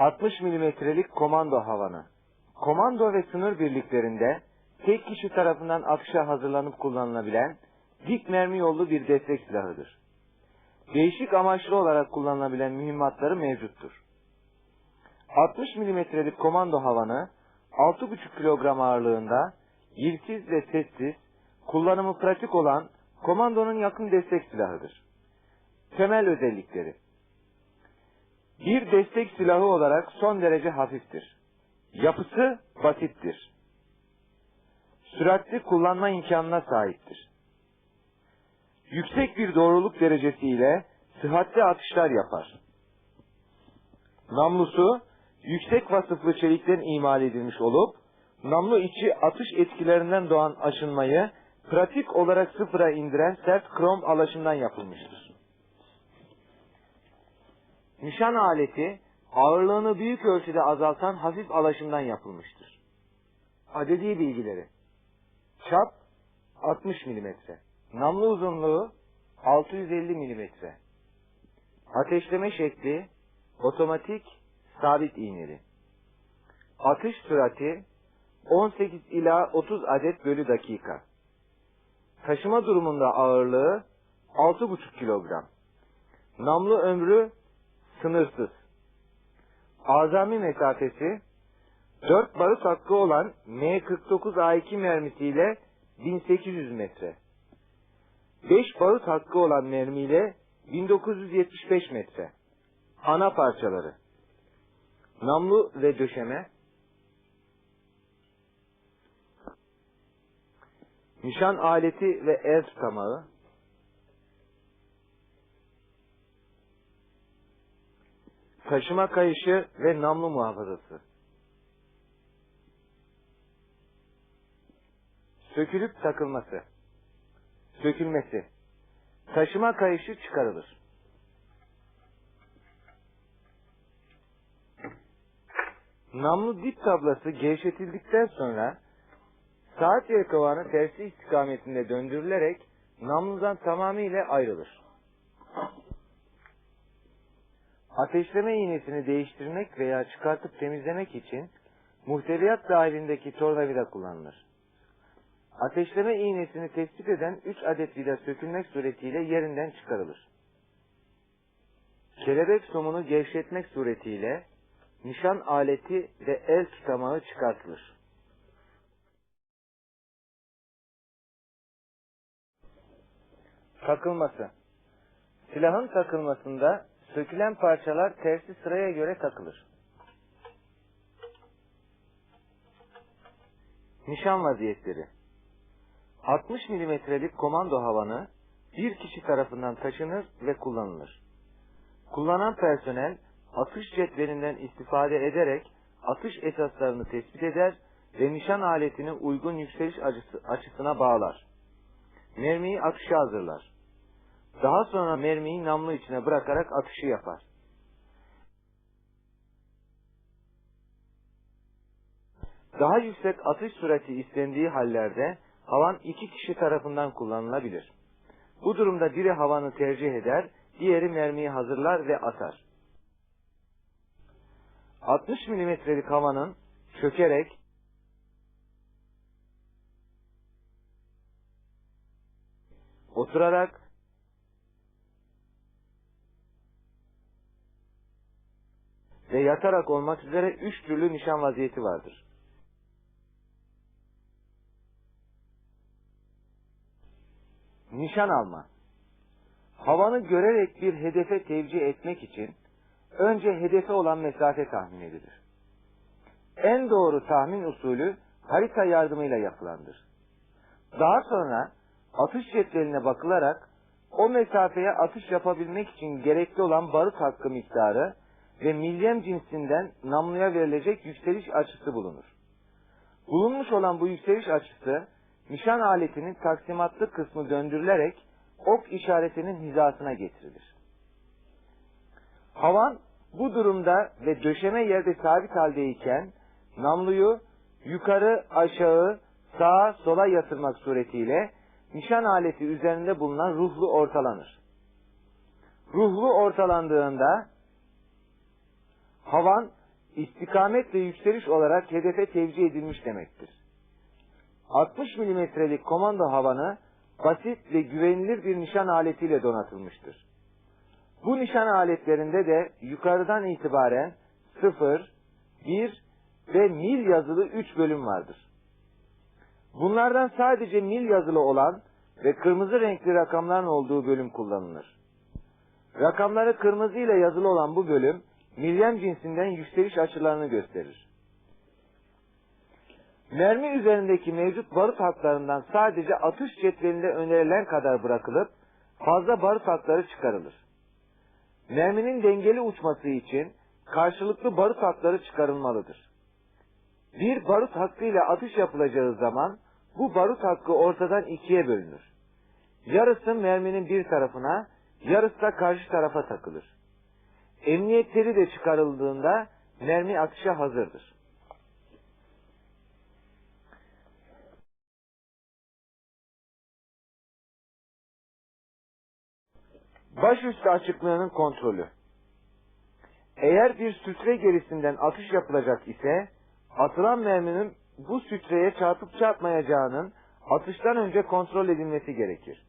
60 milimetrelik komando havanı. Komando ve sınır birliklerinde tek kişi tarafından atışa hazırlanıp kullanılabilen dik mermi yollu bir destek silahıdır. Değişik amaçlı olarak kullanılabilen mühimmatları mevcuttur. 60 milimetrelik komando havanı 6,5 kilogram ağırlığında yilsiz ve sessiz, kullanımı pratik olan komandonun yakın destek silahıdır. Temel özellikleri Bir destek silahı olarak son derece hafiftir. Yapısı basittir. Süratli kullanma imkanına sahiptir. Yüksek bir doğruluk derecesiyle sıhhatli atışlar yapar. Namlusu yüksek vasıflı çelikten imal edilmiş olup, namlu içi atış etkilerinden doğan aşınmayı pratik olarak sıfıra indiren sert krom alaşımdan yapılmıştır. Nişan aleti ağırlığını büyük ölçüde azaltan hafif alaşımdan yapılmıştır. Adedi bilgileri Çap 60 mm Namlu uzunluğu 650 mm Ateşleme şekli otomatik sabit iğneli. Atış sürati 18 ila 30 adet bölü dakika. Taşıma durumunda ağırlığı 6,5 kilogram. Namlu ömrü sınırsız. Azami mesafesi 4 barut hakkı olan M49A2 mermisiyle 1800 metre. 5 barut hakkı olan mermiyle 1975 metre. Ana parçaları Namlu ve döşeme Nişan aleti ve el tutamağı Taşıma kayışı ve namlu muhafazası Sökülüp takılması Sökülmesi Taşıma kayışı çıkarılır. Namlu dip tablası gevşetildikten sonra saat yelkovanı tersi istikametinde döndürülerek namludan tamamıyla ayrılır. Ateşleme iğnesini değiştirmek veya çıkartıp temizlemek için muhteviyat dahilindeki tornavida kullanılır. Ateşleme iğnesini tespit eden 3 adet vida sökülmek suretiyle yerinden çıkarılır. Kelebek somunu gevşetmek suretiyle nişan aleti ve el tutamağı çıkartılır. Takılması Silahın takılmasında sökülen parçalar tersi sıraya göre takılır. Nişan vaziyetleri 60 milimetrelik komando havanı bir kişi tarafından taşınır ve kullanılır. Kullanan personel atış cetvelinden istifade ederek atış esaslarını tespit eder ve nişan aletini uygun yükseliş açısı, açısına bağlar. Mermiyi atışa hazırlar. Daha sonra mermiyi namlu içine bırakarak atışı yapar. Daha yüksek atış sürati istendiği hallerde havan iki kişi tarafından kullanılabilir. Bu durumda biri havanı tercih eder, diğeri mermiyi hazırlar ve atar. 60 milimetrelik havanın çökerek oturarak ve yatarak olmak üzere üç türlü nişan vaziyeti vardır. Nişan alma. Havanı görerek bir hedefe tevcih etmek için önce hedefe olan mesafe tahmin edilir. En doğru tahmin usulü harita yardımıyla yapılandır. Daha sonra atış cetveline bakılarak o mesafeye atış yapabilmek için gerekli olan barut hakkı miktarı ve milyem cinsinden namluya verilecek yükseliş açısı bulunur. Bulunmuş olan bu yükseliş açısı nişan aletinin taksimatlı kısmı döndürülerek ok işaretinin hizasına getirilir. Havan bu durumda ve döşeme yerde sabit haldeyken namluyu yukarı aşağı sağa sola yatırmak suretiyle nişan aleti üzerinde bulunan ruhlu ortalanır. Ruhlu ortalandığında havan istikamet ve yükseliş olarak hedefe tevcih edilmiş demektir. 60 milimetrelik komando havanı basit ve güvenilir bir nişan aletiyle donatılmıştır. Bu nişan aletlerinde de yukarıdan itibaren 0, 1 ve mil yazılı 3 bölüm vardır. Bunlardan sadece mil yazılı olan ve kırmızı renkli rakamların olduğu bölüm kullanılır. Rakamları kırmızı ile yazılı olan bu bölüm milyem cinsinden yükseliş açılarını gösterir. Mermi üzerindeki mevcut barut hatlarından sadece atış cetvelinde önerilen kadar bırakılıp fazla barut hatları çıkarılır. Merminin dengeli uçması için karşılıklı barut hatları çıkarılmalıdır. Bir barut hakkıyla atış yapılacağı zaman bu barut hakkı ortadan ikiye bölünür. Yarısı merminin bir tarafına, yarısı da karşı tarafa takılır. Emniyetleri de çıkarıldığında mermi atışa hazırdır. Başüstü açıklığının kontrolü. Eğer bir sütre gerisinden atış yapılacak ise atılan merminin bu sütreye çarpıp çarpmayacağının atıştan önce kontrol edilmesi gerekir.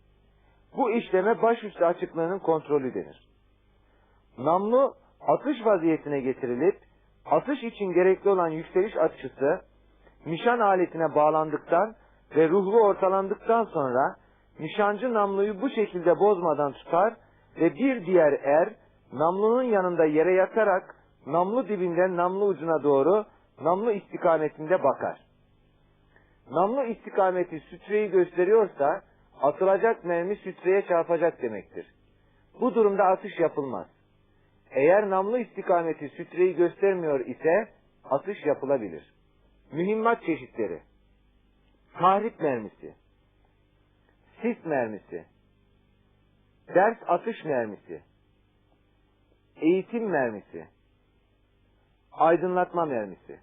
Bu işleme başüstü açıklığının kontrolü denir. Namlu atış vaziyetine getirilip atış için gerekli olan yükseliş açısı nişan aletine bağlandıktan ve ruhlu ortalandıktan sonra nişancı namluyu bu şekilde bozmadan tutar ve bir diğer er namlunun yanında yere yatarak namlu dibinden namlu ucuna doğru namlu istikametinde bakar. Namlu istikameti sütreyi gösteriyorsa atılacak mermi sütreye çarpacak demektir. Bu durumda atış yapılmaz. Eğer namlu istikameti sütreyi göstermiyor ise atış yapılabilir. Mühimmat çeşitleri. Tahrip mermisi. Sis mermisi. Ders atış mermisi. Eğitim mermisi. Aydınlatma mermisi